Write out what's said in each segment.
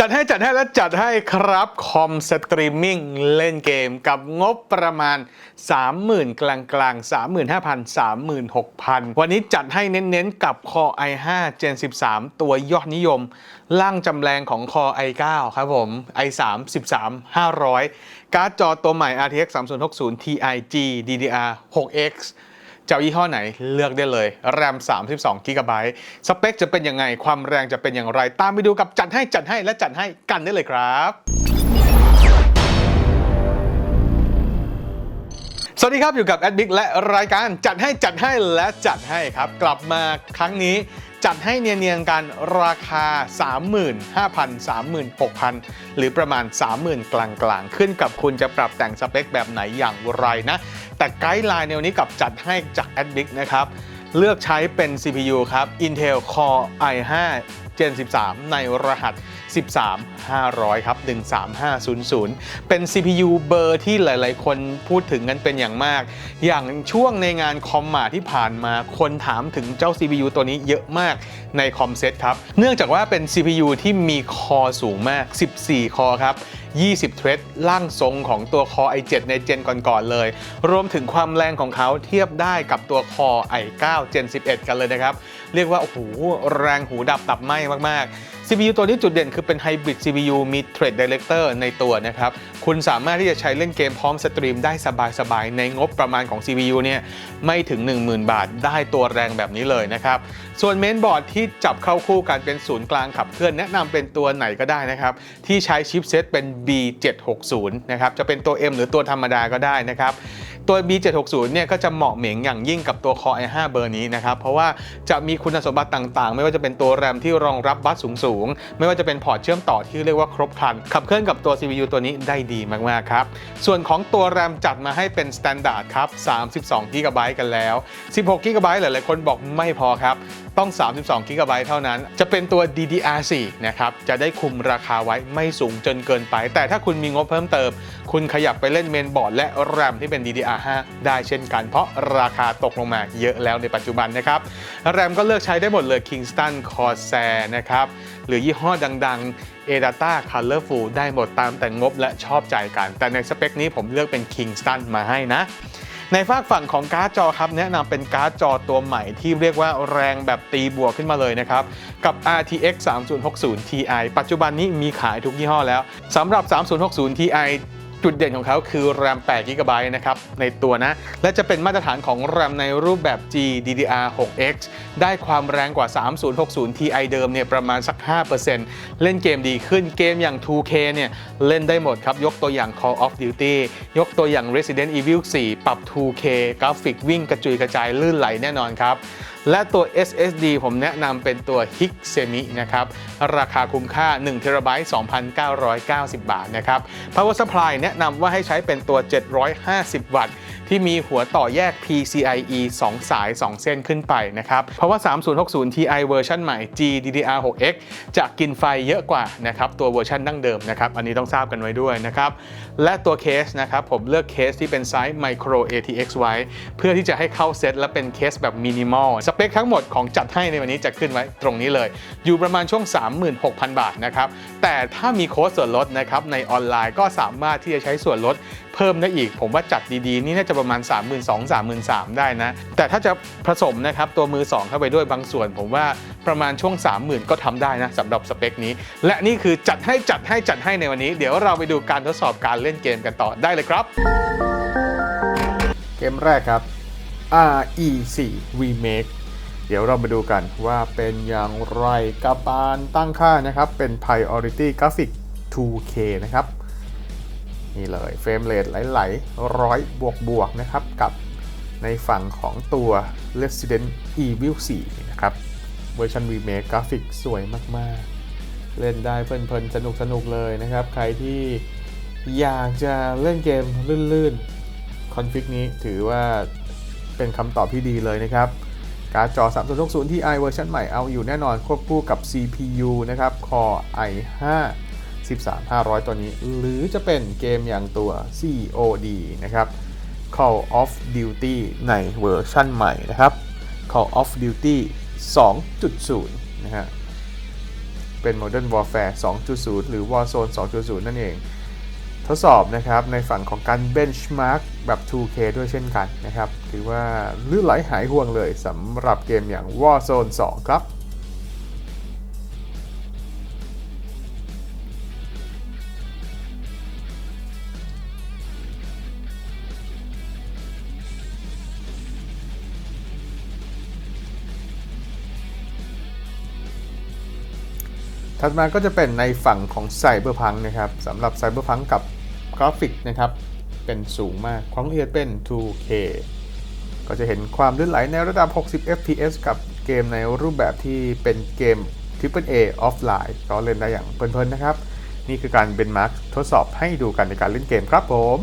จัดให้จัดให้และจัดให้ครับคอมสตรีมมิ่งเล่นเกมกับงบประมาณ 30,000 กลางกลาง35,000 36,000 วันนี้จัดให้เน้นๆ กับ Core i5 Gen 13 ตัวยอดนิยมร่างจำแรงของ Core i9 ครับผม i3 13 500 การ์ดจอตัวใหม่ RTX 3060 Ti G DDR 6X จะเอายี่ห้อไหนเลือกได้เลย แรม 32 g b สเปคจะเป็นยังไง ความแรงจะเป็นอย่างไร ตามไปดูกับจัดให้จัดให้และจัดให้กันได้เลยครับสวัสดีครับ อยู่กับแอดบิ๊กและรายการจัดให้จัดให้และจัดให้ครับ กลับมาครั้งนี้ จัดให้เนียนๆกันราคา 35,000 36,000 หรือประมาณ 30,000 กลางๆ ขึ้นกับคุณจะปรับแต่งสเปคแบบไหนอย่างไรนะ แต่ไกด์ไลน์ในวันนี้กับจัดให้จาก a d b i c นะครับ เลือกใช้เป็น CPU ครับ Intel Core i5 Gen 13 ในรหัส 13500 ครับ 13500 เป็น CPU เบอร์ที่หลาย ๆ คนพูดถึงกันเป็นอย่างมาก อย่างช่วงในงานคอมมาที่ผ่านมาคนถามถึงเจ้า CPU ตัวนี้เยอะมากในคอมเซ็ตครับ เนื่องจากว่าเป็น CPU ที่มีคอสูงมาก 14 คอครับ20 เทรดล่างทรงของตัว Core i7 ในเจนก่อนๆเลย รวมถึงความแรงของเขาเทียบได้กับตัว Core i9 Gen 11 กันเลยนะครับ เรียกว่า โอ้โห แรงหูดับตับไหมมากๆ CPU ตัวนี้จุดเด่นคือเป็นไฮบริด CPU มี Thread Director ในตัวนะครับ คุณสามารถที่จะใช้เล่นเกมพร้อมสตรีมได้สบายๆ ในงบประมาณของ CPU เนี่ยไม่ถึง 10,000 บาทได้ตัวแรงแบบนี้เลยนะครับ ส่วนเมนบอร์ดที่จับเข้าคู่กันเป็นศูนย์กลางขับเคลื่อนแนะนำเป็นตัวไหนก็ได้นะครับ ที่ใช้ชิปเซตเป็น B760 นะครับ จะเป็นตัว M หรือตัวธรรมดาก็ได้นะครับ ตัว B760 เนี่ยก็จะเหมาะเหม่งอย่างยิ่งกับตัว Core i5 เบอร์นี้นะครับ เพราะว่าจะมีคุณสมบัติต่างๆ ไม่ว่าจะเป็นตัวแรมที่รองรับบัสสูงๆ ไม่ว่าจะเป็นพอร์ตเชื่อมต่อที่เรียกว่าครบครัน ขับเคลื่อนกับตัว CPU ตัวนี้ได้ดีมากๆครับ ส่วนของตัวแรมจัดมาให้เป็นสแตนดาร์ดครับ32 g b กันแล้ว 16 g b หลายๆคนบอกไม่พอครับ ต้อง 32 g b เท่านั้น จะเป็นตัว DDR4 นะครับ จะได้คุมราคาไว้ไม่สูงจนเกินไป แต่ถ้าคุณมีงบเพิ่มเติม คุณขยับไปเล่นเมนบอร์ดและแรมที่เป็น DDR5 ได้เช่นกัน เพราะราคาตกลงมาเยอะแล้วในปัจจุบันนะครับ แรมก็เลือกใช้ได้หมดเลย Kingston Corsair นะครับ หรือยี่ห้อดังๆ ADATA Colorful ได้หมดตามแต่งบและชอบใจกัน แต่ในสเปคนี้ผมเลือกเป็น Kingston มาให้นะ ในฝากฝั่งของการ์ดจอครับแนะนำเป็นการ์ดจอตัวใหม่ที่เรียกว่าแรงแบบตีบวกขึ้นมาเลยนะครับ กับ RTX 3060 Ti ปัจจุบันนี้มีขายทุกยี่ห้อแล้วสำหรับ 3060 Ti จุดเด่นของเขาคือแรม8 g b นะครับในตัวนะ และจะเป็นมาตรฐานของแรมในรูปแบบ GDDR6X ได้ความแรงกว่า 3060 Ti เดิมเนี่ยประมาณสัก 5%เล่นเกมดีขึ้นเกมอย่าง 2K เนี่ยเล่นได้หมดครับ ยกตัวอย่าง Call of Duty ยกตัวอย่าง Resident Evil 4 ปรับ 2K กราฟิกวิ่งกระจุยกระจายลื่นไหลแน่นอนครับและตัว SSD ผมแนะนำเป็นตัว Hixemi นะครับ ราคาคุ้มค่า1 t b 2,990 บาทนะครับ Power Supply แนะนำว่าให้ใช้เป็นตัว 750 วัตต์ ที่มีหัวต่อแยก PCIe 2 สาย 2 เส้นขึ้นไปนะครับ เพราะว่า 3060 Ti เวอร์ชันใหม่ GDDR6X จะกินไฟเยอะกว่านะครับตัวเวอร์ชันดั้งเดิมนะครับ อันนี้ต้องทราบกันไว้ด้วยนะครับ และตัวเคสนะครับผมเลือกเคสที่เป็นไซส์ Micro ATX ไว้ เพื่อที่จะให้เข้าเซตและเป็นเคสแบบมินิมอลสเปคทั้งหมดของจัดให้ในวันนี้จะขึ้นไว้ตรงนี้เลย อยู่ประมาณช่วง 36,000 บาทนะครับแต่ถ้ามีโค้ดส่วนลดนะครับในออนไลน์ก็สามารถที่จะใช้ส่วนลดเพิ่มได้อีก ผมว่าจัดดีๆ นี่น่าจะประมาณ 3 2 0 0 0 3 3 0 0 0ได้นะ แต่ถ้าจะผสมนะครับตัวมือ 2 เข้าไปด้วยบางส่วน ผมว่าประมาณช่วง 30,000 ก็ทำได้นะสำหรับสเปคนี้ และนี่คือจัดให้จัดให้จัดให้ในวันนี้ เดี๋ยวเราไปดูการทดสอบการเล่นเกมกันต่อได้เลยครับ เกมแรกครับ RE4 Remake เดี๋ยวเรามาดูกันว่าเป็นอย่างไรกับการตั้งค่านะครับ เป็น Priority Graphic 2K นะครับ นี่เลยเฟรมเรทไหลๆร้อยบวกบวกๆนะครับ กับในฝั่งของตัว Resident Evil 4 นะครับ เวอร์ชัน Remake กราฟิกสวยมากๆ เล่นได้เพลินๆ สนุกๆเลยนะครับ ใครที่อยากจะเล่นเกมลื่นๆ คอนฟิกนี้ถือว่าเป็นคำตอบที่ดีเลยนะครับ การ์ดจอ 3060 Ti เวอร์ชันใหม่เอาอยู่แน่นอนควบคู่กับ CPU นะครับ Core i5 13500 ตัวนี้ หรือจะเป็นเกมอย่างตัว COD นะครับ Call of Duty ในเวอร์ชันใหม่นะครับ Call of Duty 2.0 นะฮะ เป็น Modern Warfare 2.0 หรือ Warzone 2.0 นั่นเอง ทดสอบนะครับในฝั่งของการ benchmark แบบ 2K ด้วยเช่นกันนะครับถือว่าลื่นไหลหายห่วงเลยสำหรับเกมอย่าง Warzone 2 ครับถัดมาก็จะเป็นในฝั่งของไซเบอร์พังนะครับสำหรับไซเบอร์พังกับ กราฟิกนะครับเป็นสูงมากความละเอียดเป็น 2K ก็จะเห็นความลื่นไหลในระดับ 60 fps กับเกมในรูปแบบที่เป็นเกม Triple A ออฟไลน์ก็เล่นได้อย่างเพลินๆนะครับ นี่คือการเบนมาร์กทดสอบให้ดูกันในการเล่นเกมครับผม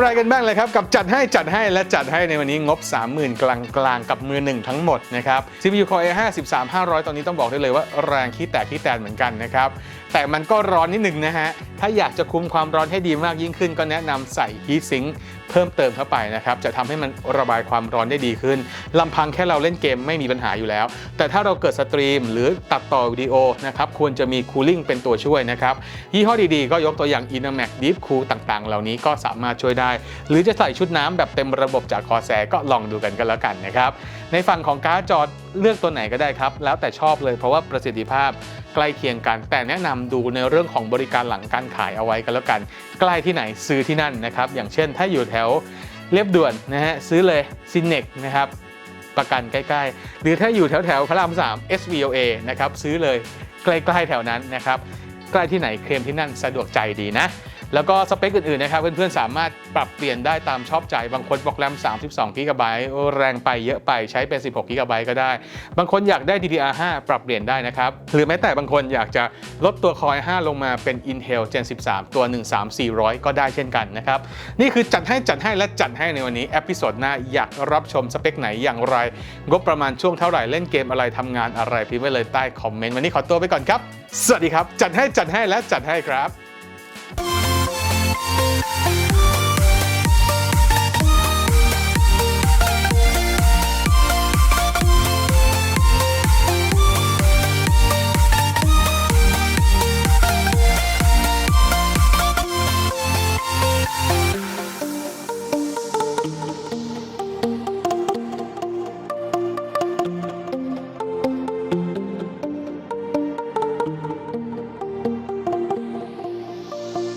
อย่างไรกันบ้างเลยครับ กับจัดให้จัดให้และจัดให้ในวันนี้งบ 30,000 กลางกลางๆกับมือหนึ่งทั้งหมดนะครับ CPU Core A 5 3 500 ตอนนี้ต้องบอกได้เลยว่าแรงขี้แตกขี้แตนเหมือนกันนะครับ แต่มันก็ร้อนนิดนึงนะฮะ ถ้าอยากจะคุมความร้อนให้ดีมากยิ่งขึ้น ก็แนะนำใส่ Heat Sink เพิ่มเติมเข้าไปนะครับ จะทำให้มันระบายความร้อนได้ดีขึ้นลำพังแค่เราเล่นเกมไม่มีปัญหาอยู่แล้ว แต่ถ้าเราเกิดสตรีมหรือตัดต่อวิดีโอนะครับ ควรจะมี Cooling เป็นตัวช่วยนะครับ ยี่ห้อดีๆ ก็ยกตัวอย่าง Inamac Deep Cool ต่างๆ เหล่านี้ก็สามารถช่วยได้ หรือจะใส่ชุดน้ำแบบเต็มระบบจากคอแซก็ลองดูกันกันแล้วกันนะครับ ในฝั่งของการ์ดจอเลือกตัวไหนก็ได้ครับ แล้วแต่ชอบเลยเพราะว่าประสิทธิภาพใกล้เคียงกัน แต่แนะนำดูในเรื่องของบริการหลังการขายเอาไว้กันแล้วกันใกล้ที่ไหนซื้อที่นั่นนะครับ อย่างเช่นถ้าอยู่แถวเรียบด่วนนะฮะซื้อเลยซินเนกนะครับประกันใกล้ๆ หรือถ้าอยู่แถวแถวๆพระราม3 SVOA นะครับซื้อเลยใกล้ๆแถวนั้นนะครับใกล้ที่ไหนเคลมที่นั่นสะดวกใจดีนะ แล้วก็สเปคอื่นๆนะครับเพื่อนๆสามารถปรับเปลี่ยนได้ตามชอบใจ บางคนบอกแรม 32 g b แรงไปเยอะไปใช้เป็น 16 g b กะไบก็ได้ บางคนอยากได้ DDR5 ปรับเปลี่ยนได้นะครับ หรือแม้แต่บางคนอยากจะลดตัว Core i5 ลงมาเป็น Intel Gen 13 ตัว 13400 ก็ได้เช่นกันนะครับ นี่คือจัดให้จัดให้และจัดให้ในวันนี้เอพิโซดหน้าอยากรับชมสเปคไหนอย่างไร งบประมาณช่วงเท่าไหร่เล่นเกมอะไรทำงานอะไรพิมพ์ไว้เลยใต้คอมเมนต์วันนี้ขอตัวไปก่อนครับ สวัสดีครับ จัดให้จัดให้และจัดให้ครับ Thank you.